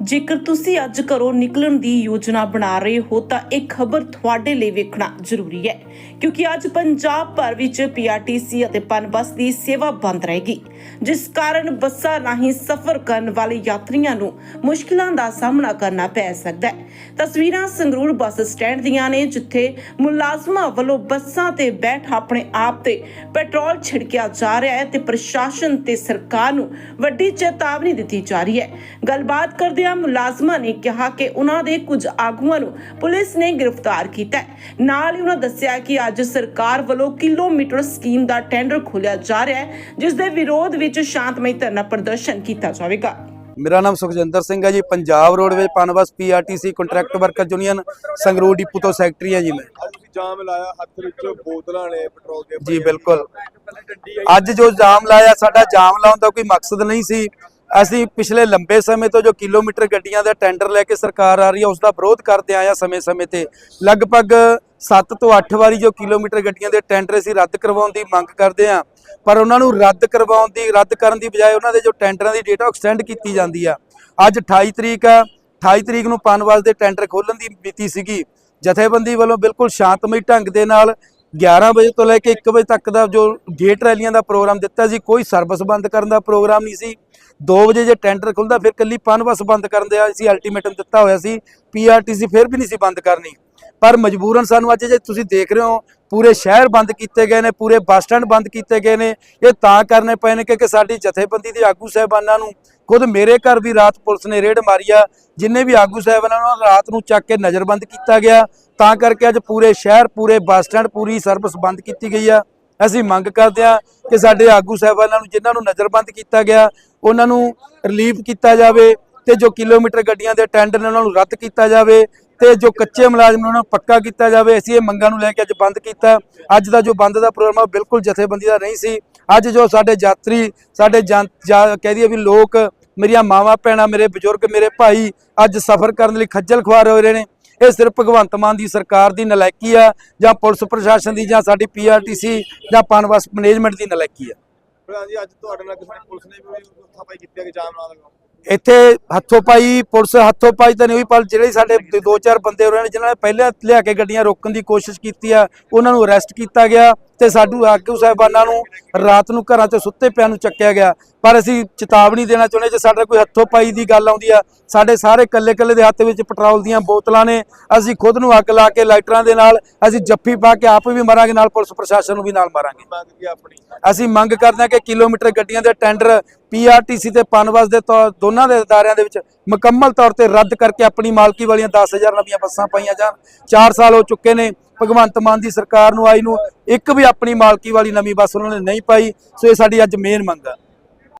ਜੇਕਰ ਤੁਸੀਂ ਅੱਜ ਘਰੋਂ ਨਿਕਲਣ ਦੀ ਯੋਜਨਾ ਬਣਾ ਰਹੇ ਹੋ, ਤਾਂ ਇਹ ਖਬਰ ਤੁਹਾਡੇ ਲਈ ਵੇਖਣਾ ਜ਼ਰੂਰੀ ਹੈ, ਕਿਉਂਕਿ ਅੱਜ ਪੰਜਾਬ ਭਰ ਵਿੱਚ ਪੀਆਰਟੀਸੀ ਅਤੇ ਪਨ ਦੀ ਸੇਵਾ ਬੰਦ ਰਹੇਗੀ, ਜਿਸ ਕਾਰਨ ਬੱਸਾਂ ਰਾਹੀਂ ਸਫ਼ਰ ਕਰਨ ਵਾਲੇ ਯਾਤਰੀਆਂ ਨੂੰ ਮੁਸ਼ਕਲਾਂ ਦਾ ਸਾਹਮਣਾ ਕਰਨਾ ਪੈ ਸਕਦਾ ਹੈ। ਤਸਵੀਰਾਂ ਸੰਗਰੂਰ ਬੱਸ ਸਟੈਂਡ ਦੀਆਂ ਨੇ, ਜਿੱਥੇ ਮੁਲਾਜ਼ਮਾਂ ਵੱਲੋਂ ਬੱਸਾਂ ਤੇ ਬੈਠ ਆਪਣੇ ਆਪ ਤੇ ਪੈਟਰੋਲ ਛਿੜਕਿਆ ਜਾ ਰਿਹਾ ਹੈ ਤੇ ਪ੍ਰਸ਼ਾਸਨ ਤੇ ਸਰਕਾਰ ਨੂੰ ਵੱਡੀ ਚੇਤਾਵਨੀ ਦਿੱਤੀ ਜਾ ਰਹੀ ਹੈ। ਗੱਲਬਾਤ ਕਰਦਿਆਂ ਮੁਲਾਜ਼ਮਾਂ ਨੇ ਕਿਹਾ ਕਿ ਉਹਨਾਂ ਦੇ ਕੁਝ ਆਗੂਆਂ ਨੂੰ ਪੁਲਿਸ ਨੇ ਗ੍ਰਿਫਤਾਰ ਕੀਤਾ ਹੈ। ਨਾਲ ਹੀ ਉਹਨਾਂ ਦੱਸਿਆ ਕਿ ਅੱਜ ਸਰਕਾਰ ਵੱਲੋਂ ਕਿਲੋਮੀਟਰ ਸਕੀਮ ਦਾ ਟੈਂਡਰ ਖੋਲ੍ਹਿਆ ਜਾ ਰਿਹਾ ਹੈ ਜਿਸ ਦੇ ਵਿਰੋਧ ਵਿੱਚ ਸ਼ਾਂਤਮਈ ਧਰਨਾ ਪ੍ਰਦਰਸ਼ਨ ਕੀਤਾ ਜਾਵੇਗਾ। ਮੇਰਾ ਨਾਮ ਸੁਖਜਿੰਦਰ ਸਿੰਘ ਹੈ ਜੀ। Punjab roadways Punbus PRTC contract worker union Sangrur depot ਤੋਂ ਸੈਕਟਰੀ ਹੈ ਜੀ ਮੈਂ। ਜਾਮ ਲਾਇਆ ਹੱਥ ਵਿੱਚ ਬੋਤਲਾਂ ਨੇ ਪੈਟਰੋਲ ਦੀਆਂ ਜੀ ਬਿਲਕੁਲ। ਅੱਜ ਜੋ ਜਾਮ ਲਾਇਆ ਸਾਡਾ ਜਾਮ ਲਾਉਣ ਦਾ ਕੋਈ ਮਕਸਦ ਨਹੀਂ ਸੀ। ਅਸੀਂ ਪਿਛਲੇ ਲੰਬੇ ਸਮੇਂ ਤੋਂ ਜੋ ਕਿਲੋਮੀਟਰ ਗੱਡੀਆਂ ਦਾ ਟੈਂਡਰ ਲੈ ਕੇ ਸਰਕਾਰ ਆ ਰਹੀ ਹੈ ਉਸ ਦਾ ਵਿਰੋਧ ਕਰਦੇ ਆਇਆ ਸਮੇਂ-ਸਮੇਂ ਤੇ। ਲਗਭਗ 7 ਤੋਂ 8 ਵਾਰੀ ਜੋ ਕਿਲੋਮੀਟਰ ਗੱਡੀਆਂ ਦੇ ਟੈਂਡਰ ਅਸੀਂ ਰੱਦ ਕਰਵਾਉਣ ਦੀ ਮੰਗ ਕਰਦੇ ਆ ਪਰ ਉਹਨਾਂ ਨੂੰ ਰੱਦ ਕਰਵਾਉਣ ਦੀ, ਰੱਦ ਕਰਨ ਦੀ ਬਜਾਏ ਉਹਨਾਂ ਦੇ ਜੋ ਟੈਂਡਰਾਂ ਦੀ ਡੇਟ ਐਕਸਟੈਂਡ ਕੀਤੀ ਜਾਂਦੀ ਆ। ਅੱਜ 28 ਤਰੀਕ ਆ 28 ਤਰੀਕ ਨੂੰ ਪਨਵਾਸ ਦੇ ਟੈਂਡਰ ਖੋਲਣ ਦੀ ਮਿਤੀ ਸੀਗੀ। ਜਥੇਬੰਦੀ ਵੱਲੋਂ ਬਿਲਕੁਲ ਸ਼ਾਂਤਮਈ ਢੰਗ ਦੇ ਨਾਲ 11 ਵਜੇ ਤੋਂ ਲੈ ਕੇ 1 ਵਜੇ ਤੱਕ ਦਾ ਜੋ ਗੇਟ ਰੈਲੀਆਂ ਦਾ ਪ੍ਰੋਗਰਾਮ ਦਿੱਤਾ ਸੀ, ਕੋਈ ਸਰਵਿਸ ਬੰਦ ਕਰਨ ਦਾ ਪ੍ਰੋਗਰਾਮ ਨਹੀਂ ਸੀ। 2 ਵਜੇ ਜੇ ਟੈਂਡਰ ਖੁੱਲਦਾ, ਫਿਰ ਕੱਲੀ ਪਨ ਬੱਸ ਬੰਦ ਕਰਨ ਦੇ ਸੀ ਅਲਟੀਮੇਟਮ ਦਿੱਤਾ ਹੋਇਆ ਸੀ। ਪੀਆਰਟੀਸੀ ਫਿਰ ਵੀ ਨਹੀਂ ਸੀ ਬੰਦ ਕਰਨੀ। ਪਰ ਮਜਬੂਰਨ ਸਾਨੂੰ ਅੱਜ ਜੇ ਤੁਸੀਂ ਦੇਖ ਰਹੇ ਹੋ ਪੂਰੇ ਸ਼ਹਿਰ ਬੰਦ ਕੀਤੇ ਗਏ ਨੇ, ਪੂਰੇ ਬੱਸ ਸਟੈਂਡ ਬੰਦ ਕੀਤੇ ਗਏ ਨੇ। ਇਹ ਤਾਂ ਕਰਨੇ ਪਏ ਨੇ ਕਿਉਂਕਿ ਸਾਡੀ ਜਥੇਬੰਦੀ ਦੇ ਆਗੂ ਸਾਹਿਬਾਨਾਂ ਨੂੰ ਖੁਦ ਮੇਰੇ ਘਰ ਵੀ ਰਾਤ ਪੁਲਿਸ ਨੇ ਰੇਡ ਮਾਰੀ ਆ। ਜਿੰਨੇ ਵੀ ਆਗੂ ਸਾਹਿਬਾਨਾਂ ਨੂੰ ਰਾਤ ਨੂੰ ਚੱਕ ਕੇ ਨਜ਼ਰਬੰਦ ਕੀਤਾ ਗਿਆ। ਤਾਂ ਕਰਕੇ ਅੱਜ ਪੂਰੇ ਸ਼ਹਿਰ, ਪੂਰੇ ਬੱਸ ਸਟੈਂਡ, ਪੂਰੀ ਸਰਵਿਸ ਬੰਦ ਕੀਤੀ ਗਈ ਆ। ਅਸੀਂ ਮੰਗ ਕਰਦੇ ਆ ਕਿ ਸਾਡੇ ਆਗੂ ਸਾਹਿਬਾਨਾਂ ਨੂੰ, ਜਿਨ੍ਹਾਂ ਨੂੰ ਨਜ਼ਰਬੰਦ ਕੀਤਾ ਗਿਆ, ਉਹਨਾਂ ਨੂੰ ਰਿਲੀਫ ਕੀਤਾ ਜਾਵੇ ਤੇ ਜੋ ਕਿਲੋਮੀਟਰ ਗੱਡੀਆਂ ਦੇ ਟੈਂਡਰ ਨੇ, ਉਹਨਾਂ ਨੂੰ ਰੱਦ ਕੀਤਾ ਜਾਵੇ। ਤੇ ਜੋ ਕੱਚੇ ਮੁਲਾਜ਼ਮ ਨੇ ਉਹਨਾਂ ਨੂੰ ਪੱਕਾ ਕੀਤਾ ਜਾਵੇ, ਅਸੀਂ ਇਹ ਮੰਗਾਂ ਨੂੰ ਲੈ ਕੇ ਅੱਜ ਬੰਦ ਕੀਤਾ। ਅੱਜ ਦਾ ਜੋ ਬੰਦ ਦਾ ਪ੍ਰੋਗਰਾਮ ਆ ਬਿਲਕੁਲ ਜਥੇਬੰਦੀ ਦਾ ਨਹੀਂ ਸੀ। ਅੱਜ ਜੋ ਸਾਡੇ ਯਾਤਰੀ, ਸਾਡੇ ਕਹਿ ਦਈਏ ਵੀ ਲੋਕ, ਮੇਰੀਆਂ ਮਾਵਾਂ, ਭੈਣਾਂ, ਮੇਰੇ ਬਜ਼ੁਰਗ, ਮੇਰੇ ਭਾਈ ਅੱਜ ਸਫ਼ਰ ਕਰਨ ਲਈ ਖੱਜਲ ਖੁਆਰ ਹੋ ਰਹੇ ਨੇ। ਇਹ ਸਿਰਫ ਭਗਵੰਤ ਮਾਨ ਦੀ ਸਰਕਾਰ ਦੀ ਨਲਾਇਕੀ ਆ, ਜਾਂ ਪੁਲਿਸ ਪ੍ਰਸ਼ਾਸਨ ਦੀ, ਜਾਂ ਸਾਡੀ ਪੀਆਰਟੀਸੀ ਜਾਂ ਪਨਬਸ ਮੈਨੇਜਮੈਂਟ ਦੀ ਨਲਾਇਕੀ ਆ। ਜੀ, ਅੱਜ ਤੁਹਾਡੇ ਨਾਲ ਕਿਸੇ ਪੁਲਿਸ ਨੇ ਵੀ ਥਾਪਾਈ ਕੀਤੀ ਹੈ ਕਿ ਜਾਮ ਨਾ ਲਗਾਓ ਇੱਥੇ ਹੱਥੋਂ ਪਾਈ ਪੁਲਿਸ ਹੱਥੋਂ ਪਾਈ ਤਾਂ ਨਹੀਂ ਹੋਈ ਪਰ ਜਿਹੜੇ ਸਾਡੇ ਦੋ- ਚਾਰ ਬੰਦੇ ਰਹੇ ਨੇ ਜਿਨ੍ਹਾਂ ਨੇ ਪਹਿਲਾਂ ਲਿਆ ਕੇ ਗੱਡੀਆਂ ਰੋਕਣ ਦੀ ਕੋਸ਼ਿਸ਼ ਕੀਤੀ ਆ ਉਹਨਾਂ ਨੂੰ ਅਰੈਸਟ ਕੀਤਾ ਗਿਆ ਤੇ ਸਾਡੂ ਆਗੂ ਸਾਹਿਬਾਨਾਂ ਨੂੰ ਰਾਤ ਨੂੰ ਘਰਾਂ 'ਚੋਂ ਸੁੱਤੇ ਪਿਆਂ ਨੂੰ ਚੱਕਿਆ ਗਿਆ। ਪਰ ਅਸੀਂ ਚੇਤਾਵਨੀ ਦੇਣਾ ਚਾਹੁੰਦੇ ਜੇ ਸਾਡਾ ਕੋਈ ਹੱਥੋਂ ਪਾਈ ਦੀ ਗੱਲ ਆਉਂਦੀ ਆ ਸਾਡੇ ਸਾਰੇ ਕੱਲੇ ਕੱਲੇ ਦੇ ਹੱਥ ਵਿੱਚ ਪੈਟਰੋਲ ਦੀਆਂ ਬੋਤਲਾਂ ਨੇ ਅਸੀਂ ਖੁਦ ਨੂੰ ਅੱਗ ਲਾ ਕੇ ਲਾਈਟਰਾਂ ਦੇ ਨਾਲ ਅਸੀਂ ਜੱਫੀ ਪਾ ਕੇ ਆਪ ਵੀ ਮਰਾਂਗੇ ਨਾਲ ਪੁਲਿਸ ਪ੍ਰਸ਼ਾਸਨ ਨੂੰ ਵੀ ਨਾਲ ਮਾਰਾਂਗੇ। ਅਸੀਂ ਮੰਗ ਕਰਦੇ ਹਾਂ ਕਿ ਕਿਲੋਮੀਟਰ ਗੱਡੀਆਂ ਦੇ ਟੈਂਡਰ ਪੀਆਰਟੀਸੀ ਤੇ ਪਨਬਸ ਦੇ ਤੌਰ ਦੋਨਾਂ ਦੇ ਅਦਾਰਿਆਂ ਦੇ ਵਿੱਚ ਮੁਕੰਮਲ ਤੌਰ ਤੇ ਰੱਦ ਕਰਕੇ ਆਪਣੀ ਮਾਲਕੀ ਵਾਲੀਆਂ 10000 ਨਵੀਆਂ ਬੱਸਾਂ ਪਾਈਆਂ ਜਾਣ। 4 ਸਾਲ ਹੋ ਚੁੱਕੇ ਨੇ। ਭਗਵੰਤ ਮਾਨ ਦੀ ਸਰਕਾਰ ਨੂੰ ਆਈ ਨੂੰ ਇੱਕ ਵੀ ਆਪਣੀ ਮਾਲਕੀ ਵਾਲੀ ਨਵੀਂ ਬੱਸ ਉਹਨਾਂ ਨੇ ਨਹੀਂ ਪਾਈ। ਸੋ ਇਹ ਸਾਡੀ ਅੱਜ ਮੇਨ ਮੰਗ ਆ।